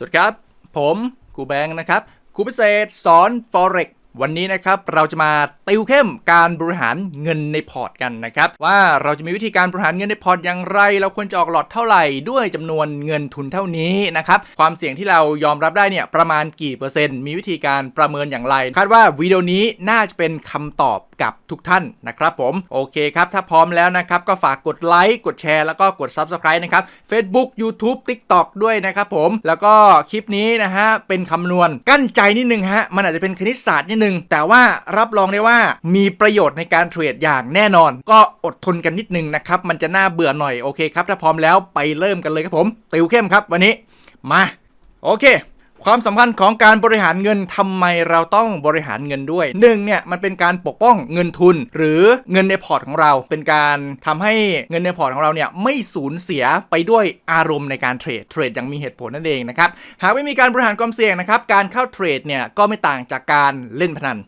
สวัสดีครับ ผมครูแบงค์นะครับครูพิเศษสอน Forex วันนี้นะครับเราจะมาติวเข้มการบริหารเงินในพอร์ตกันนะครับว่าเราจะมีวิธีการบริหารเงินในพอร์ตอย่างไร เราควรจะออกหลอดเท่าไหร่ด้วยจำนวนเงินทุนเท่านี้นะครับความเสี่ยงที่เรายอมรับได้เนี่ยประมาณกี่เปอร์เซ็นต์ มีวิธีการประเมินอย่างไรคาดว่าวิดีโอนี้น่าจะเป็นคำตอบกับทุกท่านนะครับผมโอเคครับถ้าพร้อมแล้วนะครับก็ฝากกดไลค์กดแชร์แล้วก็กด Subscribe นะครับ Facebook YouTube TikTok ด้วยนะครับผมแล้วก็คลิปนี้นะฮะเป็นคำนวณกั้นใจนิดนึงฮะมันอาจจะเป็นคณิตศาสตร์นิดนึงแต่ว่ารับรองได้ว่ามีประโยชน์ในการเทรดอย่างแน่นอน ก็อดทนกันนิดนึงนะครับ มันจะน่าเบื่อหน่อยโอเคครับ ถ้าพร้อมแล้วไปเริ่มกันเลยครับผม ติวเข้มครับวันนี้ มา โอเค ความสำคัญของการบริหารเงินทำไมเราต้องบริหารเงินด้วยหนึ่งเนี่ยมันเป็นการปกป้องเงินทุน หรือเงินในพอร์ตของเรา เป็นการทำให้เงินในพอร์ตของเราเนี่ยไม่สูญเสียไปด้วยอารมณ์ในการเทรดเทรดอย่างมีเหตุผลนั่นเองนะครับหากไม่มีการบริหารความเสี่ยงนะครับการเข้าเทรดเนี่ยก็ไม่ต่างจากการเล่นพนัน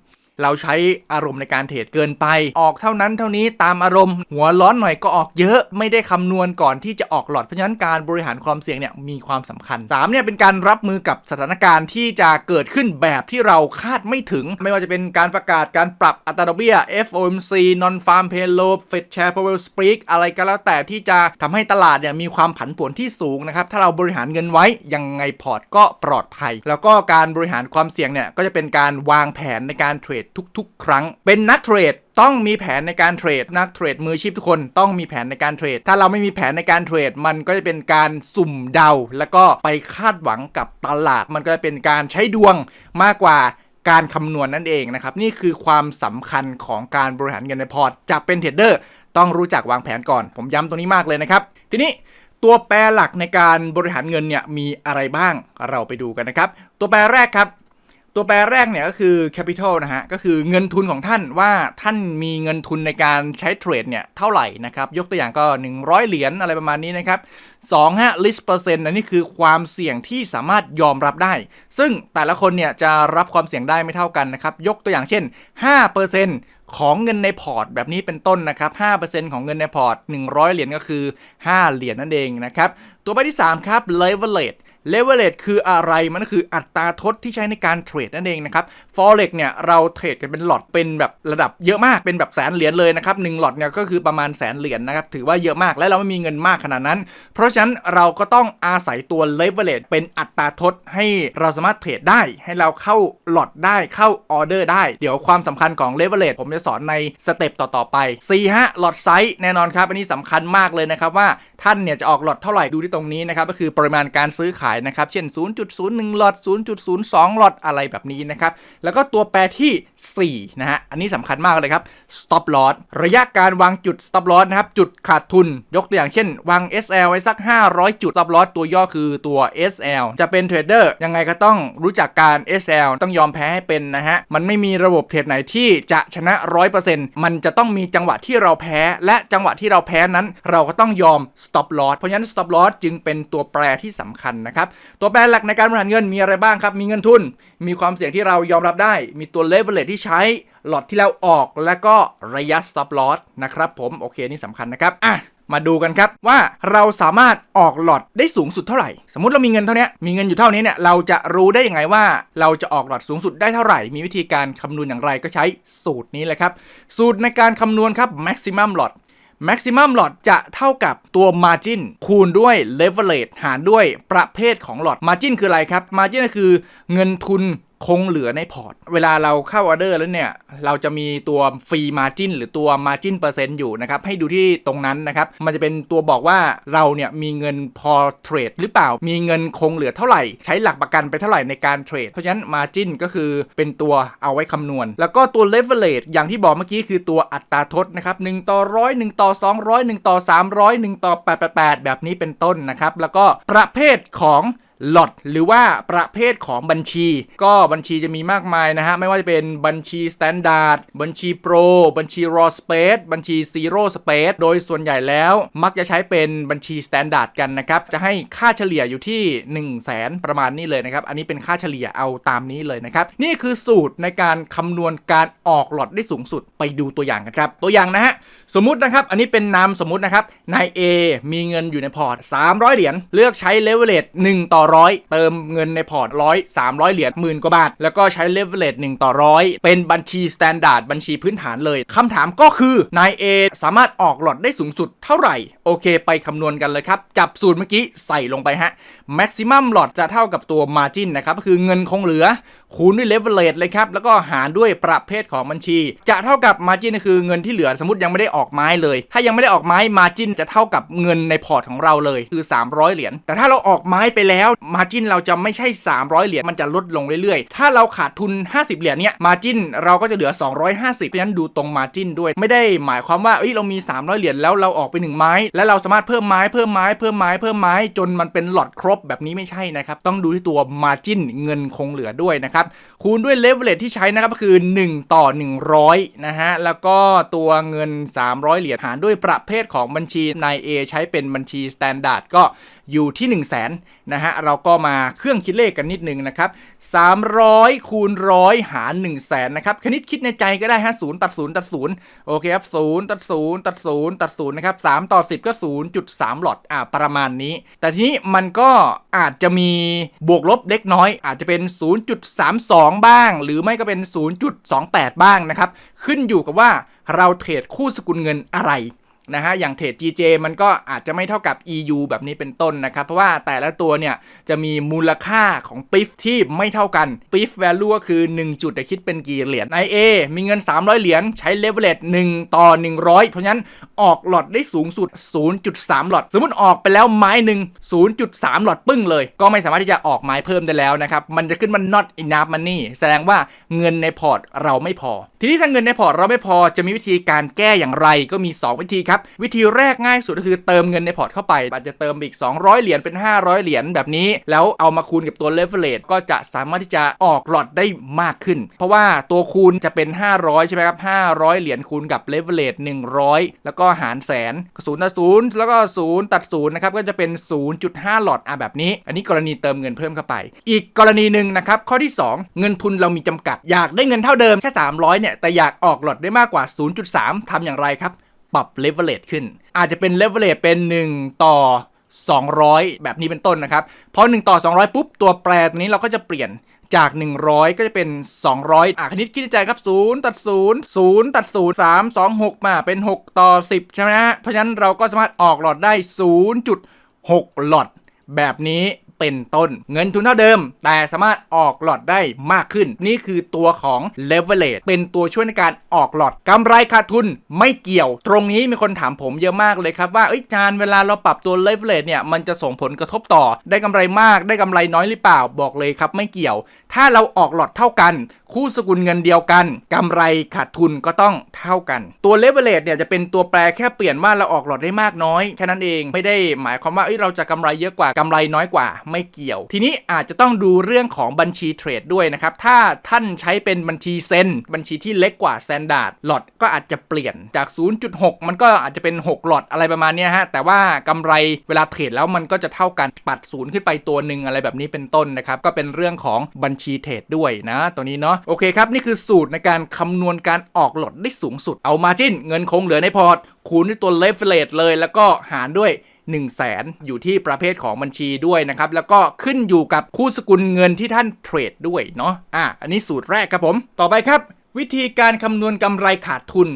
เราใช้อารมณ์ในการเทรดเกินไป ออกเท่านั้นเท่านี้ตามอารมณ์ หัวร้อนหน่อยก็ออกเยอะ ไม่ได้คำนวณก่อนที่จะออกหลอดเพราะฉะนั้นการบริหารความเสี่ยงเนี่ยมีความสำคัญ3เนี่ยเป็นการรับมือกับสถานการณ์ที่จะเกิดขึ้นแบบที่เราคาดไม่ถึง ไม่ว่าจะเป็นการประกาศการปรับอัตราดอกเบี้ย FOMC non farm payroll Fed Chair Powell speak อะไรก็แล้วแต่ที่จะทำให้ตลาดเนี่ยมีความผันผวนที่สูงนะครับถ้าเราบริหารเงินไว้ยังไงพอร์ตก็ปลอดภัย แล้วก็การบริหารความเสี่ยงเนี่ยก็จะเป็นการวางแผนในการเทรดทุกๆ ครั้ง เป็นนักเทรดต้องมีแผนในการเทรดนักเทรดมืออาชีพทุกคนต้องมีแผนในการเทรด ถ้าเราไม่มีแผนในการเทรด มันก็จะเป็นการสุ่มเดา แล้วก็ไปคาดหวังกับตลาด มันก็จะเป็นการใช้ดวงมากกว่าการคำนวณนั่นเองนะครับ นี่คือความสำคัญของการบริหารเงินในพอร์ตจะเป็นเทรดเดอร์ต้องรู้จักวางแผนก่อน ผมย้ำตรงนี้มากเลยนะครับ ทีนี้ตัวแปรหลักในการบริหารเงินเนี่ยมีอะไรบ้างเราไปดูกันนะครับ ตัวแปรแรกครับ ตัวแปรแรกเนี่ยก็คือ capital นะฮะ ก็คือเงินทุนของท่านว่าท่านมีเงินทุนในการใช้เทรดเนี่ยเท่าไหร่นะครับ ยกตัวอย่างก็ 100 เหรียญอะไรประมาณนี้นะครับ2ฮะ list percent อันนี้คือความเสี่ยงที่สามารถยอมรับได้ ซึ่งแต่ละคนเนี่ยจะรับความเสี่ยงได้ไม่เท่ากันนะครับ ยกตัวอย่างเช่น 5%ของเงินในพอร์ตแบบนี้เป็นต้นนะครับ5%ของเงินในพอร์ต 100 เหรียญก็คือ 5 เหรียญนั่นเองนะครับ ตัวใบที่ 3 ครับ leverage เลเวลเล e คืออะไรมันก็คืออัตราทดที่ใช้ในการเทรดนั่นเองนะครับ forex เนี่ยเราเทรดกันเป็นหลอดเป็นแบบระดับเยอะมากเป็นแบบแสนเหรียญเลยนะครับหนึ่งหลอดเนี่ยก็คือประมาณแสนเหรียญนะครับถือว่าเยอะมากและเราไม่มีเงินมากขนาดนั้น เพราะฉะนั้นเราก็ต้องอาศัยตัวเลเวลเล e เป็นอัตราทดให้เราสามารถเทรดได้ ให้เราเข้าหลอดได้เข้าออเดอร์ได้เดี๋ยวความสำคัญของเลเวลเล e ผมจะสอนในสเต็ปต่อๆไป4ฮะหลอดไซส์แน่นอนครับอันนี้สำคัญมากเลยนะครับว่าท่านเนี่ยจะออกหลอดเท่าไหร่ดูที่ตรงนี้นะครับก็คือปริมาณการซื้อขายนะครับ เช่น 0.01 หลอด 0.02 หลอดอะไรแบบนี้นะครับ แล้วก็ตัวแปรที่ 4 นะฮะ อันนี้สำคัญมากเลยครับ stop loss ระยะการวางจุด stop loss นะครับ จุดขาดทุน ยกตัวอย่างเช่น วาง SL ไว้สัก 500 จุด stop loss ตัวย่อคือตัว SL จะเป็นเทรดเดอร์ยังไงก็ต้องรู้จักการ SL ต้องยอมแพ้ให้เป็นนะฮะ มันไม่มีระบบเทรดไหนที่จะชนะ 100%มันจะต้องมีจังหวะที่เราแพ้ และจังหวะที่เราแพ้นั้น เราก็ต้องยอม stop loss เพราะฉะนั้น stop loss จึงเป็นตัวแปรที่สำคัญนะครับตัวแปรหลักในการบริหารเงินมีอะไรบ้างครับ มีเงินทุน มีความเสี่ยงที่เรายอมรับได้ มีตัว leverage ที่ใช้ หลอดที่เราออก และก็ระยะ stop loss นะครับผม โอเค นี่สำคัญนะครับ อะ มาดูกันครับว่าเราสามารถออกหลอดได้สูงสุดเท่าไหร่ สมมติเรามีเงินเท่านี้ มีเงินอยู่เท่านี้เนี่ย เราจะรู้ได้ยังไงว่า เราจะออกหลอดสูงสุดได้เท่าไหร่ มีวิธีการคำนวณอย่างไรก็ใช้สูตรนี้เลยครับ สูตรในการคำนวณครับ maximum lot maximum lot จะเท่ากับตัว margin คูณด้วย leverage หารด้วยประเภทของหลอด margin คืออะไรครับ margin ก็คือเงินทุน คงเหลือในพอร์ต เวลาเราเข้าออเดอร์แล้วเนี่ย เราจะมีตัวฟรีมาจินหรือตัวมาจินเปอร์เซ็นต์อยู่นะครับ ให้ดูที่ตรงนั้นนะครับ มันจะเป็นตัวบอกว่าเราเนี่ยมีเงินพอเทรดหรือเปล่า มีเงินคงเหลือเท่าไหร่ ใช้หลักประกันไปเท่าไหร่ในการเทรด เพราะฉะนั้นมาจินก็คือเป็นตัวเอาไว้คำนวณ แล้วก็ตัวเลเวลเล e อย่างที่บอกเมื่อกี้คือตัวอัตราทดนะครับ1ต่อร้อย1ต่อ200 1ต่อ300 1ต่อ888 แบบนี้เป็นต้นนะครับ แล้วก็ประเภทของ หลอดหรือว่าประเภทของบัญชี ก็บัญชีจะมีมากมายนะฮะ ไม่ว่าจะเป็นบัญชีสแตนดาร์ดบัญชีโปรบัญชีรอสเปซบัญชีซีโร่สเปซโดยส่วนใหญ่แล้วมักจะใช้เป็นบัญชีสแตนดาร์ดกันนะครับ จะให้ค่าเฉลี่ยอยู่ที่ 1 0 0 0 0แสนประมาณนี้เลยนะครับ อันนี้เป็นค่าเฉลี่ยเอาตามนี้เลยนะครับ นี่คือสูตรในการคำนวณการออกหลอดได้สูงสุดไปดูตัวอย่างกันครับ ตัวอย่างนะฮะสมมุตินะครับ อันนี้เป็นนามสมมุตินะครับนาย A มีเงินอยู่ในพอร์ต300 เหรียญเลือกใช้เลเวลเลต1ต่อร้อยเติมเงินในพอร์ตร้อยสามร้อยเหรียญหมื่นกว่าบาท แล้วก็ใช้เลเวลเลตหนึ่งต่อร้อยเป็นบัญชีสแตนดาร์ดบัญชีพื้นฐานเลยคำถามก็คือนายเอสามารถออกหลอดได้สูงสุดเท่าไหร่ โอเค ไปคำนวณกันเลยครับ จับสูตรเมื่อกี้ใส่ลงไปฮะ maximum หลอดจะเท่ากับตัว margin นะครับก็คือเงินคงเหลือ คูณด้วย leverage เลยครับแล้วก็หารด้วยประเภทของบัญชี จะเท่ากับ margin ก็คือเงินที่เหลือสมมติยังไม่ได้ออกไม้เลย ถ้ายังไม่ได้ออกไม้ margin จะเท่ากับเงินในพอร์ตของเราเลยคือ 300 เหรียญแต่ถ้าเราออกไม้ไปแล้ว margin เราจะไม่ใช่ 300 เหรียญมันจะลดลงเรื่อยๆ ถ้าเราขาดทุน 50 เหรียญเนี่ย margin เราก็จะเหลือ 250เพราะฉะนั้นดูตรง margin ด้วยไม่ได้หมายความว่าเอ้ยเรามี 300 เหรียญแล้วเราออกไป1ไม้ แล้วเราสามารถเพิ่มไม้เพิ่มไม้เพิ่มไม้เพิ่มไม้จนมันเป็นหลอดครบแบบนี้ไม่ใช่นะครับต้องดูที่ตัว margin เงินคงเหลือด้วยนะครับคูณด้วย leverage ที่ใช้นะครับก็คือ 1 ต่อ 100นะฮะแล้วก็ตัวเงิน 300 เหรียญหารด้วยประเภทของบัญชีนาย A ใช้เป็นบัญชี standard ก็อยู่ที่ 1 0 0 0 0แสนนะฮะเราราก็มาเครื่องคิดเลขกันนิดนึงนะครับ300 คูณร้อยหาร1 0 0 0 0แสนนะครับคณิตคิดในใจก็ได้ฮะศูนย์ตัดศูนย์ตัดศูนย์โอเคครับศูนย์ตัดศูนย์ตัดศูนย์ตัดศูนย์นะครับ3ต่อ10ก็0.3หลอดอ่าประมาณนี้ แต่ทีนี้มันก็อาจจะมีบวกลบเล็กน้อย อาจจะเป็น 0.32 บ้าง หรือไม่ก็เป็น 0.28 บ้างนะครับ ขึ้นอยู่กับว่าเราเทรดคู่สกุลเงินอะไร นะฮะอย่างเทรด GJ มันก็อาจจะไม่เท่ากับ EU แบบนี้เป็นต้นนะครับ เพราะว่าแต่ละตัวเนี่ยจะมีมูลค่าของปิฟที่ไม่เท่ากันปิฟ value ก็คือ 1 จุดแต่คิดเป็นกี่เหรียญใน A มีเงิน 300 เหรียญใช้ leverage 1ต่อ 100 เพราะฉะนั้นออกหลอดได้สูงสุด 0.3 หลอด สมมติออกไปแล้วไม้หนึ่ง0.3 หลอดปึ้งเลย ก็ไม่สามารถที่จะออกไม้เพิ่มได้แล้วนะครับ มันจะขึ้นมัน not enough money แสดงว่าเงินในพอร์ตเราไม่พอ ทีนี้ถ้าเงินในพอร์ตเราไม่พอจะมีวิธีการแก้อย่างไรก็มี 2 วิธีครับวิธีแรกง่ายสุดก็คือเติมเงินในพอร์ตเข้าไป อาจจะเติมอีก 200 เหรียญเป็น 500 เหรียญแบบนี้ แล้วเอามาคูณกับตัว leverage ก็จะสามารถที่จะออกหลอดได้มากขึ้น เพราะว่าตัวคูณจะเป็น 500 ใช่ไหมครับ 500 เหรียญคูณกับ leverage 100 แล้วก็หารแสนศูนย์ตัดศูนย์แล้วก็ศูนย์ตัดศูนย์นะครับก็จะเป็น 0.5 หลอดอะแบบนี้ อันนี้กรณีเติมเงินเพิ่มเข้าไป อีกกรณีหนึ่งนะครับข้อที่ 2 เงินทุนเรามีจำกัด อยากได้เงินเท่าเดิมแค่ 300เนี่ยแต่อยากออกหลอดได้มากกว่า 0.3ทำอย่างไรครับ ปรับ leverage ขึ้น อาจจะเป็น leverage เป็น 1 ต่อ 200 แบบนี้เป็นต้นนะครับ พอ 1 ต่อ 200 ปุ๊บ ตัวแปรตัวนี้เราก็จะเปลี่ยนจาก 100 ก็จะเป็น 200 อะคณิตคิดในใจครับ 0 ตัด 0 0 ตัด 0 3 2 6 มาเป็น 6 ต่อ 10 ใช่ไหมฮะ เพราะฉะนั้นเราก็สามารถออกหลอดได้ 0.6 หลอดแบบนี้ เป็นต้น เงินทุนเท่าเดิม แต่สามารถออกหลอดได้มากขึ้น นี่คือตัวของ leverage เป็นตัวช่วยในการออกหลอดกำไรขาดทุนไม่เกี่ยว ตรงนี้มีคนถามผมเยอะมากเลยครับว่าเอ้ยจานเวลาเราปรับตัว leverage เนี่ยมันจะส่งผลกระทบต่อ ได้กำไรมากได้กำไรน้อยหรือเปล่าบอกเลยครับ ไม่เกี่ยว ถ้าเราออกหลอดเท่ากัน คู่สกุลเงินเดียวกันกำไรขาดทุนก็ต้องเท่ากัน ตัว leverage เนี่ยจะเป็นตัวแปรแค่เปลี่ยนว่าเราออกหลอดได้มากน้อยแค่นั้นเองไม่ได้หมายความว่าเอ้ยเราจะกำไรเยอะกว่ากำไรน้อยกว่าไม่เกี่ยว ทีนี้อาจจะต้องดูเรื่องของบัญชีเทรดด้วยนะครับ ถ้าท่านใช้เป็นบัญชีเซนบัญชีที่เล็กกว่า standard หลอดก็อาจจะเปลี่ยนจาก 0.6 มันก็อาจจะเป็น 6 หลอดอะไรประมาณนี้ฮะ แต่ว่ากำไรเวลาเทรดแล้วมันก็จะเท่ากันปัดศูนย์ขึ้นไปตัวหนึ่งอะไรแบบนี้เป็นต้นนะครับ ก็เป็นเรื่องของบัญชีเทรดด้วยนะ ตัวนี้เนาะโอเคครับ นี่คือสูตรในการคำนวณการออกหลอดได้สูงสุดเอามาจิ้นเงินคงเหลือในพอร์ตคูณด้วยตัว leverage เลย แล้วก็หารด้วย 1 0 0 0 0แสนอยู่ที่ประเภทของบัญชีด้วยนะครับ แล้วก็ขึ้นอยู่กับคู่สกุลเงินที่ท่านเทรดด้วยเนาะอะอันนี้สูตรแรกครับผม ต่อไปครับ วิธีการคำนวณกำไรขาดทุน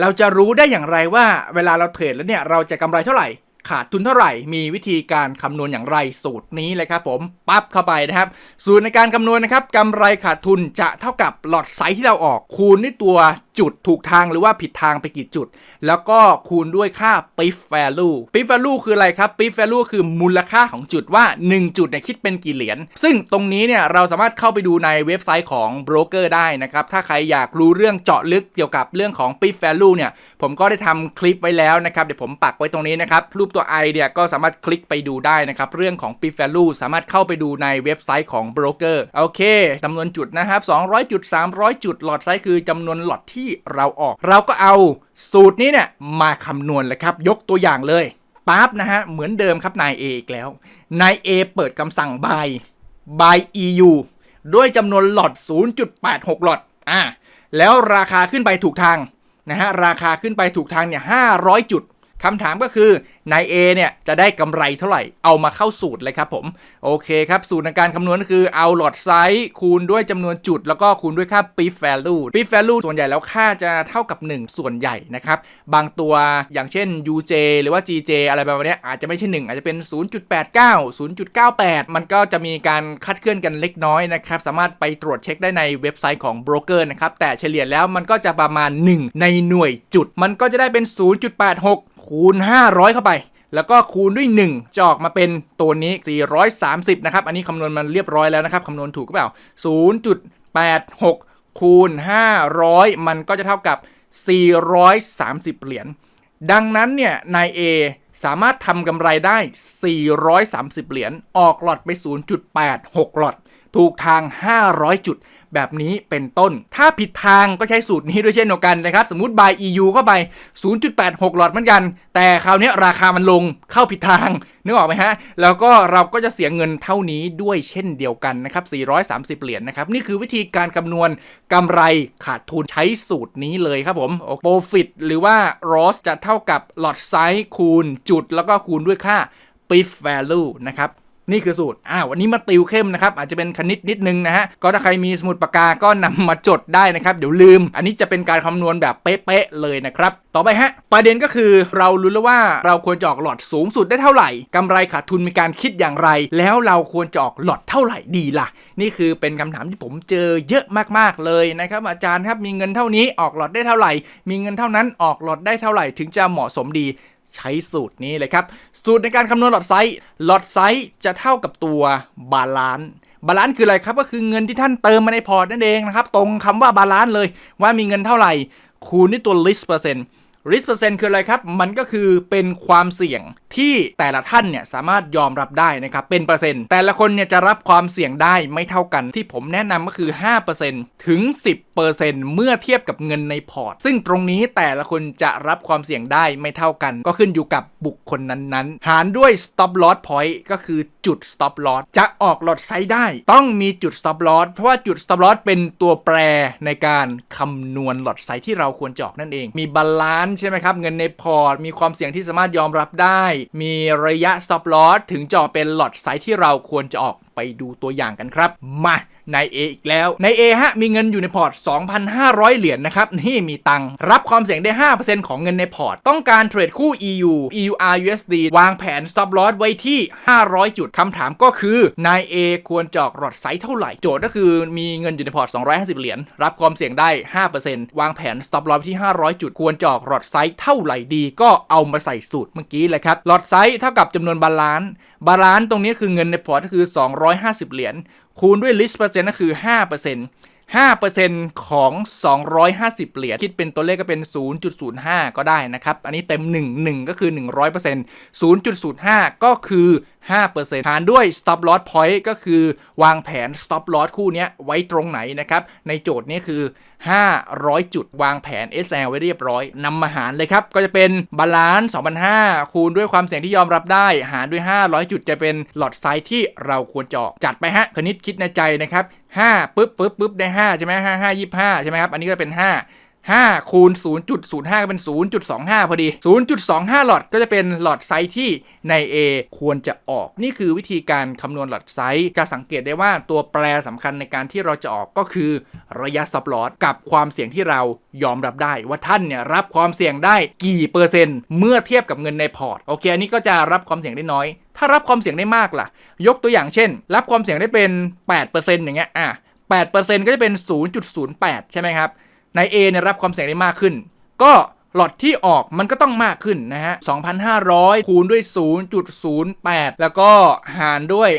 เราจะรู้ได้อย่างไรว่า เวลาเราเทรดแล้วเนี่ยเราจะกำไรเท่าไหร่ขาดทุนเท่าไหร่ มีวิธีการคำนวณอย่างไรสูตรนี้เลยครับผมปั๊บเข้าไปนะครับ สูตรในการคำนวณนะครับกำไรขาดทุนจะเท่ากับหลอดไซส์ที่เราออกคูณด้วยตัว จุดถูกทางหรือว่าผิดทางไปกี่จุด แล้วก็คูณด้วยค่า PIF value PIF value คืออะไรครับ PIF value คือมูลค่าของจุดว่า 1 จุดเนี่ยคิดเป็นกี่เหรียญซึ่งตรงนี้เนี่ยเราสามารถเข้าไปดูในเว็บไซต์ของโบรกเกอร์ได้นะครับ ถ้าใครอยากรู้เรื่องเจาะลึกเกี่ยวกับเรื่องของ PIF value เนี่ยผมก็ได้ทำคลิปไว้แล้วนะครับ เดี๋ยวผมปักไว้ตรงนี้นะครับ รูปตัว i เนี่ยก็สามารถคลิกไปดูได้นะครับ เรื่องของ PIF value สามารถเข้าไปดูในเว็บไซต์ของโบรกเกอร์โอเคจำนวนจุดนะครับ200จุด300 จุดหลอดไซส์คือจำนวนหลอดที่เราออก เราก็เอาสูตรนี้เนี่ยมาคำนวณเลยครับ ยกตัวอย่างเลยปั๊บนะฮะ เหมือนเดิมครับนาย A อีกแล้ว นาย A เปิดคำสั่ง by by EU ด้วยจำนวนหลอด 0.86 หลอด อ่า แล้วราคาขึ้นไปถูกทางนะฮะ ราคาขึ้นไปถูกทางเนี่ย 500 จุด คำถามก็คือนาย A เนี่ยจะได้กำไรเท่าไหร่ เอามาเข้าสูตรเลยครับผม โอเคครับ สูตรในการคำนวณก็คือเอาหลอดไซส์คูณด้วยจำนวนจุด แล้วก็คูณด้วยค่า beef value beef value ส่วนใหญ่แล้วค่าจะเท่ากับ 1 ส่วนใหญ่นะครับ บางตัวอย่างเช่น UJ หรือว่า GJ อะไรประมาณนี้อาจจะไม่ใช่ 1 อาจจะเป็น 0.89 0.98 มันก็จะมีการคัดเคลื่อนกันเล็กน้อยนะครับ สามารถไปตรวจเช็คได้ในเว็บไซต์ของโบรกเกอร์นะครับแต่เฉลี่ยแล้วมันก็จะประมาณ 1 ในหน่วยจุด มันก็จะได้เป็น 0.86 คูณ 500 เข้าไป แล้วก็คูณด้วย 1 จะออกมาเป็นตัวนี้ 430 นะครับ อันนี้คำนวณมันเรียบร้อยแล้วนะครับคำนวณถูกหรือเปล่า 0.86 คูณ 500 มันก็จะเท่ากับ 430 เหรียญ ดังนั้นเนี่ยนาย A สามารถทำกำไรได้ 430 เหรียญ ออกหลอดไป 0.86 หลอด ถูกทาง 500 จุด แบบนี้เป็นต้น ถ้าผิดทางก็ใช้สูตรนี้ด้วยเช่นเดียวกันนะครับ สมมติ buy EU เข้าไป 0.86 หลอดเหมือนกัน แต่คราวนี้ราคามันลงเข้าผิดทางนึกออกไหมฮะ แล้วก็เราก็จะเสียเงินเท่านี้ด้วยเช่นเดียวกันนะครับ 430 เหรียญนะครับ นี่คือวิธีการคำนวณกำไรขาดทุนใช้สูตรนี้เลยครับผม profit หรือว่า loss จะเท่ากับหลอดไซส์คูณจุด แล้วก็คูณด้วยค่า beef value นะครับ นี่คือสูตรอ่าวันนี้มาติวเข้มนะครับอาจจะเป็นคณิตนิดนึงนะฮะก็ถ้าใครมีสมุดปากกาก็นำมาจดได้นะครับเดี๋ยวลืม อันนี้จะเป็นการคำนวณแบบเป๊ะๆเลยนะครับต่อไปฮะประเด็นก็คือเรารู้แล้วว่าเราควรจะออกหลอดสูงสุดได้เท่าไหร่กำไรขาดทุนมีการคิดอย่างไร แล้วเราควรจะออกหลอดเท่าไหร่ดีล่ะ นี่คือเป็นคำถามที่ผมเจอเยอะมากๆเลยนะครับอาจารย์ครับมีเงินเท่านี้ออกหลอดได้เท่าไหร่ มีเงินเท่านั้นออกหลอดได้เท่าไหร่ถึงจะเหมาะสมดี ใช้สูตรนี้เลยครับ สูตรในการคำนวณหลอดไซส์หลอดไซส์จะเท่ากับตัวบาลานซ์บาลานซ์คืออะไรครับก็คือเงินที่ท่านเติมมาในพอร์ตนั่นเองนะครับ ตรงคำว่าบาลานซ์เลยว่ามีเงินเท่าไหร่ คูณด้วยตัว list percent risk percent คืออะไรครับ มันก็คือเป็นความเสี่ยงที่แต่ละท่านเนี่ยสามารถยอมรับได้นะครับ เป็นเปอร์เซ็นต์แต่ละคนเนี่ยจะรับความเสี่ยงได้ไม่เท่ากันที่ผมแนะนำก็คือ 5%ถึง 10%เมื่อเทียบกับเงินในพอร์ต ซึ่งตรงนี้แต่ละคนจะรับความเสี่ยงได้ไม่เท่ากัน ก็ขึ้นอยู่กับบุคคลนั้นๆ หารด้วย stop loss point ก็คือจุด stop loss จะออกหลอดไซด์ได้ ต้องมีจุด stop loss เพราะว่าจุด stop loss เป็นตัวแปรในการคำนวณหลอดไซด์ที่เราควรจะออกนั่นเอง มีบาลานซ์ใช่ไหมครับ เงินในพอร์ต มีความเสี่ยงที่สามารถยอมรับได้ มีระยะ stop loss ถึงจะอเป็นหลอดไซด์ที่เราควรจะออก ไปดูตัวอย่างกันครับ มาใน A อีกแล้วใน A ฮะมีเงินอยู่ในพอร์ต 2,500 เหรียญนะครับ นี่มีตังรับความเสี่ยงได้ 5%ของเงินในพอร์ต ต้องการเทรดคู่ EU EUR USD วางแผน stop loss ไว้ที่ 500 จุดคำถามก็คือนาย A ควรจอกหลอดไซส์เท่าไหร่ โจทย์ก็คือมีเงินอยู่ในพอร์ต 250 เหรียญรับความเสี่ยงได้ 5%วางแผน stop loss ที่ 500 จุด ควรจออกหลอดไซส์เท่าไหร่ดี ก็เอามาใส่สูตรเมื่อกี้เลยครับหลอดไซส์เท่ากับจำนวนบาลานซ์ บาลานซ์ตรงนี้คือเงินในพอร์ตคือ 250 เหรียญคูณด้วย list เปอร์เซ็นต์ก็คือ 5% 5%ของ 250 เหรียญ คิดเป็นตัวเลขก็เป็น 0.05 ก็ได้นะครับ อันนี้เต็ม 1 1 ก็คือ 100% 0.05 ก็คือ5%หารด้วย stop loss point ก็คือวางแผน stop loss คู่นี้ไว้ตรงไหนนะครับ ในโจทย์นี้คือ 500 จุดวางแผน SL ไว้เรียบร้อยนำมาหารเลยครับ ก็จะเป็นบาลานซ์2,500 คูณด้วยความเสี่ยงที่ยอมรับได้ หารด้วย 500 จุดจะเป็นหลอดไซส์ที่เราควรจออกจัดไปฮะคณิตคิดในใจนะครับ5ปึ๊บปึ๊บปึ๊บได้ 5 ใช่ไหม5 5 25 ใช่ไหมครับ อันนี้ก็เป็น 5 5คูณ0.05 ก็เป็น 0.25 พอดี 0.25 หลอดก็จะเป็นหลอดไซส์ที่ใน A ควรจะออก นี่คือวิธีการคำนวณหลอดไซส์ จะสังเกตได้ว่าตัวแปรสำคัญในการที่เราจะออกก็คือ ระยะซับหลอสกับความเสี่ยงที่เรายอมรับได้ ว่าท่านเนี่ยรับความเสี่ยงได้กี่เปอร์เซ็นต์ เมื่อเทียบกับเงินในพอร์ต โอเค อันนี้ก็จะรับความเสี่ยงได้น้อย ถ้ารับความเสี่ยงได้มากล่ะ ยกตัวอย่างเช่น รับความเสี่ยงได้เป็น 8%อย่างเงี้ย อะ8%ก็จะเป็น 0.08 ใช่ไหมครับ ใน A เนี่ยรับความเสี่ยงได้มากขึ้น ก็หลอดที่ออกมันก็ต้องมากขึ้นนะฮะ 2,500 คูณด้วย 0.08 แล้วก็หารด้วย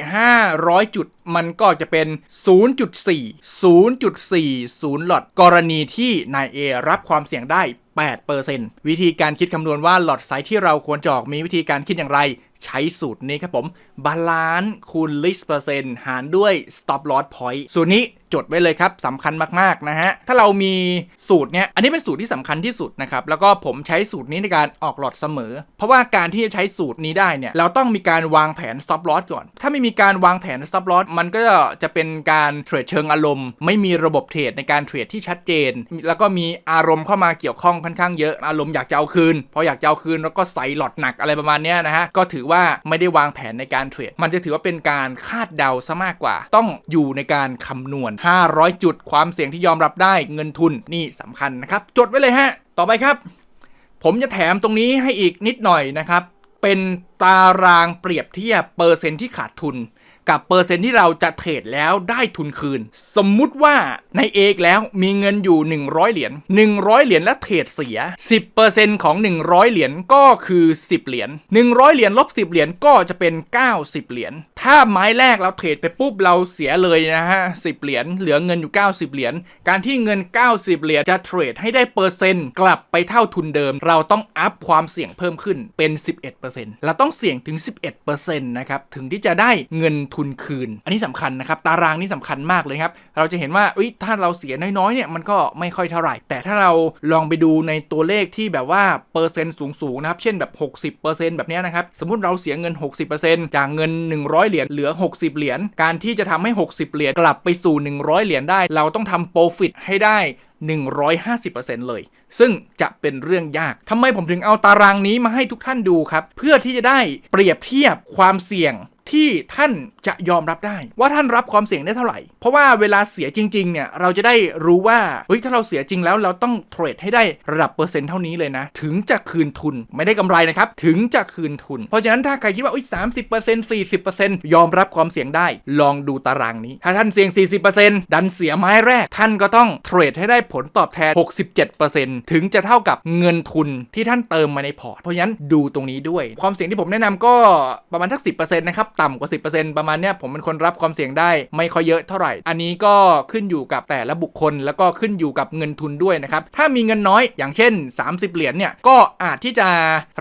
500 จุด มันก็จะเป็น 0.4 0.40 หลอดกรณีที่นาย A รับความเสี่ยงได้ 8%วิธีการคิดคำนวณว่าหลอดไซส์ที่เราควรจะออกมีวิธีการคิดอย่างไร ใช้สูตรนี้ครับผมบาลานซ์คูณ list เปอร์เซ็นต์หารด้วย stop loss point สูตรนี้จดไว้เลยครับสำคัญมาก ๆ นะฮะ ถ้าเรามีสูตรเนี้ยอันนี้เป็นสูตรที่สำคัญที่สุดนะครับ แล้วก็ผมใช้สูตรนี้ในการออกหลอดเสมอ เพราะว่าการที่จะใช้สูตรนี้ได้เนี่ย เราต้องมีการวางแผน stop loss ก่อน ถ้าไม่มีการวางแผน stop loss มันก็จะเป็นการเทรดเชิงอารมณ์ ไม่มีระบบเทรดในการเทรดที่ชัดเจน แล้วก็มีอารมณ์เข้ามาเกี่ยวข้องค่อนข้างเยอะอารมณ์อยากจะเอาคืนพออยากจะเอาคืนแล้วก็ใส่หลอดหนักอะไรประมาณเนี้ยนะฮะก็ถือว่าไม่ได้วางแผนในการเทรด มันจะถือว่าเป็นการคาดเดาซะมากกว่า ต้องอยู่ในการคำนวณ 500 จุด ความเสี่ยงที่ยอมรับได้เงินทุนนี่สำคัญนะครับ จดไว้เลยฮะ ต่อไปครับ ผมจะแถมตรงนี้ให้อีกนิดหน่อยนะครับ เป็นตารางเปรียบเทียบเปอร์เซ็นต์ที่ขาดทุน กับเปอร์เซ็นต์ที่เราจะเทรดแล้วได้ทุนคืน สมมุติว่าในเอกแล้วมีเงินอยู่ 100 เหรียญ100 เหรียญและเทรดเสีย 10%ของ 100 เหรียญก็คือ 10 เหรียญ100 เหรียญลบ 10 เหรียญก็จะเป็น 90 เหรียญถ้าไม้แรกเราเทรดไปปุ๊บเราเสียเลยนะฮะ10 เหรียญเหลือเงินอยู่ 90 เหรียญการที่เงิน 90 เหรียญจะเทรดให้ได้เปอร์เซ็นต์กลับไปเท่าทุนเดิม เราต้องอัพความเสี่ยงเพิ่มขึ้นเป็น 11%เราต้องเสี่ยงถึง 11%นะครับถึงที่จะได้เงินทุนคืน อันนี้สำคัญนะครับ ตารางนี้สำคัญมากเลยครับ เราจะเห็นว่าถ้าเราเสียน้อยๆ เนี่ย มันก็ไม่ค่อยเท่าไหร่ แต่ถ้าเราลองไปดูในตัวเลขที่แบบว่าเปอร์เซ็นต์สูงๆ นะครับ เช่นแบบ 60%แบบเนี้นะครับ สมมติเราเสียเงิน 60%จากเงิน 100 เหรียญเหลือ 60 เหรียญ การที่จะทำให้ 60 เหรียญกลับไปสู่ 100 เหรียญได้ เราต้องทำโปรฟิตให้ได้150%เลย ซึ่งจะเป็นเรื่องยากทำไมผมถึงเอาตารางนี้มาให้ทุกท่านดูครับ เพื่อที่จะได้เปรียบเทียบความเสี่ยง ที่ท่านจะยอมรับได้ ว่าท่านรับความเสี่ยงได้เท่าไหร่ เพราะว่าเวลาเสียจริงๆเนี่ยเราจะได้รู้ว่าเฮ้ยถ้าเราเสียจริงแล้วเราต้องเทรดให้ได้ระดับเปอร์เซ็นต์เท่านี้เลยนะ ถึงจะคืนทุนไม่ได้กำไรนะครับ ถึงจะคืนทุน เพราะฉะนั้นถ้าใครคิดว่าอุ้ยสามสิบเปอร์เซ็นต์สี่สิบเปอร์เซ็นต์ยอมรับความเสี่ยงได้ ลองดูตารางนี้ ถ้าท่านเสี่ยง40%ดันเสียไม้แรก ท่านก็ต้องเทรดให้ได้ผลตอบแทน67%ถึงจะเท่ากับเงินทุนที่ท่านเติมมาในพอร์ตเพราะฉะนั้นดูตรงนี้ด้วย ความเสี่ยงที่ผมแนะนำก็ประมาณทัก10%นะครับต่ำกว่า 10%ประมาณเนี้ยผมเป็นคนรับความเสี่ยงได้ไม่ค่อยเยอะเท่าไหร่ อันนี้ก็ขึ้นอยู่กับแต่ละบุคคล แล้วก็ขึ้นอยู่กับเงินทุนด้วยนะครับ ถ้ามีเงินน้อยอย่างเช่น 30 เหรียญเนี่ยก็อาจที่จะ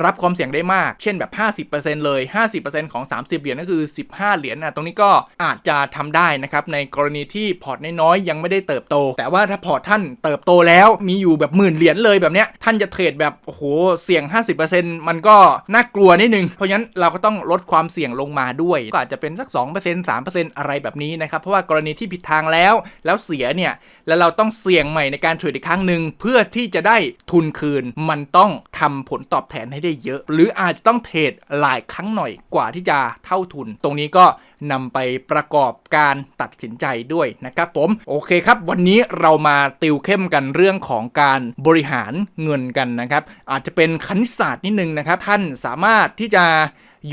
รับความเสี่ยงได้มาก เช่นแบบ 50%เลย 50%ของ 30 เหรียญก็คือ 15 เหรียญนะตรงนี้ก็อาจจะทำได้นะครับในกรณีที่พอร์ตน้อยๆยังไม่ได้เติบโต แต่ว่าถ้าพอร์ตท่านเติบโตแล้วมีอยู่แบบหมื่นเหรียญเลยแบบเนี้ยท่านจะเทรดแบบโอ้โหเสี่ยง 50%มันก็น่ากลัวนิดนึงเพราะฉะนั้นเราก็ต้องลดความเสี่ยงลงมาด้วยก็อาจจะเป็นสัก 2% 3%อะไรแบบนี้นะครับ เพราะว่ากรณีที่ผิดทางแล้ว แล้วเสียเนี่ย แล้วเราต้องเสี่ยงใหม่ในการเทรดอีกครั้งหนึ่งเพื่อที่จะได้ทุนคืน มันต้องทำผลตอบแทนให้ได้เยอะ หรืออาจจะต้องเทรดหลายครั้งหน่อยกว่าที่จะเท่าทุน ตรงนี้ก็ นำไปประกอบการตัดสินใจด้วยนะครับผม โอเคครับ วันนี้เรามาติวเข้มกันเรื่องของการบริหารเงินกันนะครับ อาจจะเป็นคณิตศาสตร์นิดนึงนะครับ ท่านสามารถที่จะ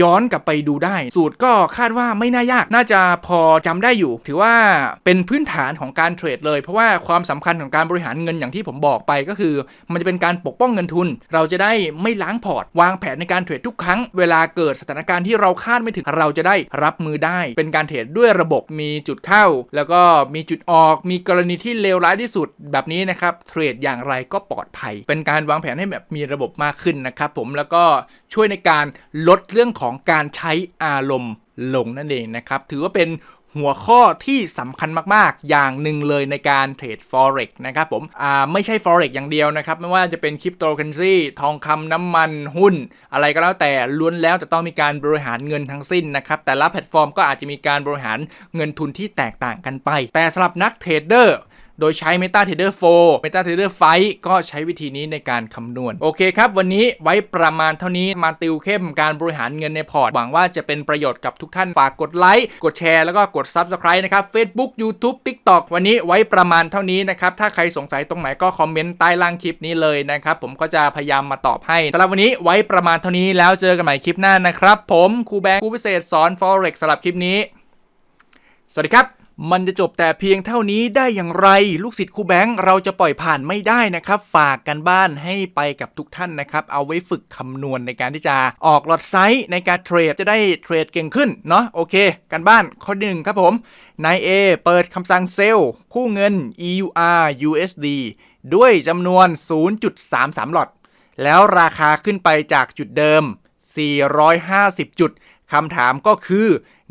ย้อนกลับไปดูได้ สูตรก็คาดว่าไม่น่ายาก น่าจะพอจำได้อยู่ ถือว่าเป็นพื้นฐานของการเทรดเลย เพราะว่าความสำคัญของการบริหารเงินอย่างที่ผมบอกไปก็คือ มันจะเป็นการปกป้องเงินทุน เราจะได้ไม่ล้างพอร์ต วางแผนในการเทรดทุกครั้ง เวลาเกิดสถานการณ์ที่เราคาดไม่ถึงเราจะได้รับมือได้เป็นการเทรดด้วยระบบมีจุดเข้า แล้วก็มีจุดออก มีกรณีที่เลวร้ายที่สุดแบบนี้นะครับเทรดอย่างไรก็ปลอดภัย เป็นการวางแผนให้แบบมีระบบมากขึ้นนะครับผมแล้วก็ช่วยในการลดเรื่องของการใช้อารมณ์ลงนั่นเองนะครับ ถือว่าเป็น หัวข้อที่สำคัญมากๆ อย่างหนึ่งเลยในการเทรด forex นะครับผมอ่าไม่ใช่ forex อย่างเดียวนะครับ ไม่ว่าจะเป็นคริปโตเคอเรนซีทองคำน้ำมันหุ้น อะไรก็แล้วแต่ล้วนแล้วจะต้องมีการบริหารเงินทั้งสิ้นนะครับ แต่ละแพลตฟอร์มก็อาจจะมีการบริหารเงินทุนที่แตกต่างกันไป แต่สำหรับนักเทรดเดอร์ โดยใช้ MetaTrader 4 MetaTrader 5 ก็ใช้วิธีนี้ในการคำนวณ โอเคครับ วันนี้ไว้ประมาณเท่านี้มาติวเข้มการบริหารเงินในพอร์ต หวังว่าจะเป็นประโยชน์กับทุกท่าน ฝากกดไลค์ กดแชร์ แล้วก็กด Subscribe นะครับ Facebook YouTube TikTok วันนี้ไว้ประมาณเท่านี้นะครับ ถ้าใครสงสัยตรงไหนก็คอมเมนต์ใต้ล่างคลิปนี้เลยนะครับ ผมก็จะพยายามมาตอบให้สำหรับวันนี้ไว้ประมาณเท่านี้แล้วเจอกันใหม่คลิปหน้านะครับ ผมครูแบงค์ครูพิเศษสอน Forex สำหรับคลิปนี้ สวัสดีครับ มันจะจบแต่เพียงเท่านี้ได้อย่างไร ลูกศิษย์ครูแบงค์เราจะปล่อยผ่านไม่ได้นะครับ ฝากกันบ้านให้ไปกับทุกท่านนะครับ เอาไว้ฝึกคำนวณในการที่จะออกหลอดไซส์ในการเทรดจะได้เทรดเก่งขึ้นเนาะโอเค กันบ้านข้อหนึ่งครับผมนาย A เปิดคำสั่งเซลล์คู่เงิน EUR USD ด้วยจำนวน 0.33 หลอด แล้วราคาขึ้นไปจากจุดเดิม 450 จุด คำถามก็คือ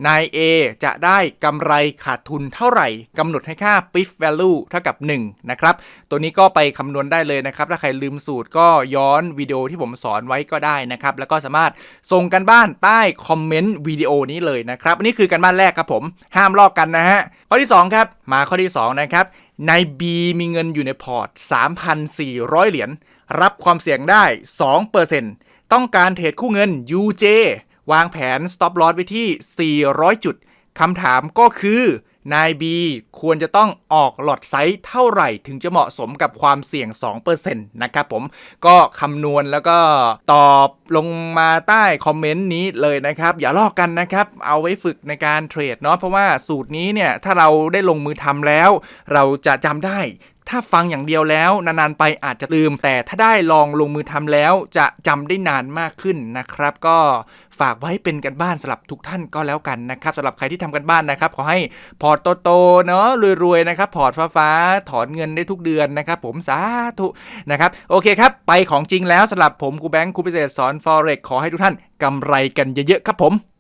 นาย A จะได้กำไรขาดทุนเท่าไหร่กำหนดให้ค่า PIF value เท่ากับ 1 นะครับ ตัวนี้ก็ไปคำนวณได้เลยนะครับ ถ้าใครลืมสูตรก็ย้อนวิดีโอที่ผมสอนไว้ก็ได้นะครับ แล้วก็สามารถส่งกันบ้านใต้คอมเมนต์วิดีโอนี้เลยนะครับนนี้คือกันบ้านแรกครับผม ห้ามลอกกันนะฮะ ข้อที่ 2 ครับ มาข้อที่ 2 นะครับนาย B มีเงินอยู่ในพอร์ต 3,400 เหรียญรับความเสี่ยงได้ 2%ต้องการเทรดคู่เงิน UJ วางแผน stop loss ไว้ที่ 400 จุดคำถามก็คือนาย B ควรจะต้องออกหลอดไซส์เท่าไหร่ถึงจะเหมาะสมกับความเสี่ยง 2%นะครับผมก็คำนวณแล้วก็ตอบลงมาใต้คอมเมนต์นี้เลยนะครับ อย่าลอกกันนะครับ เอาไว้ฝึกในการเทรดเนาะเพราะว่าสูตรนี้เนี่ย ถ้าเราได้ลงมือทำแล้ว เราจะจำได้ ถ้าฟังอย่างเดียวแล้ว นานๆไปอาจจะลืม แต่ถ้าได้ลองลงมือทำแล้วจะจำได้นานมากขึ้นนะครับ ก็ฝากไว้เป็นกันบ้านสำหรับทุกท่านก็แล้วกันนะครับสำหรับใครที่ทำกันบ้านนะครับ ขอให้พอร์ตโตๆเนาะรวยๆนะครับ พอร์ตฟ้าๆถอนเงินได้ทุกเดือนนะครับ ผมสาธุนะครับ โอเคครับ ไปของจริงแล้วสำหรับผมครูแบงค์ครูพิเศษสอน forex ขอให้ทุกท่านกำไรกันเยอะๆครับผม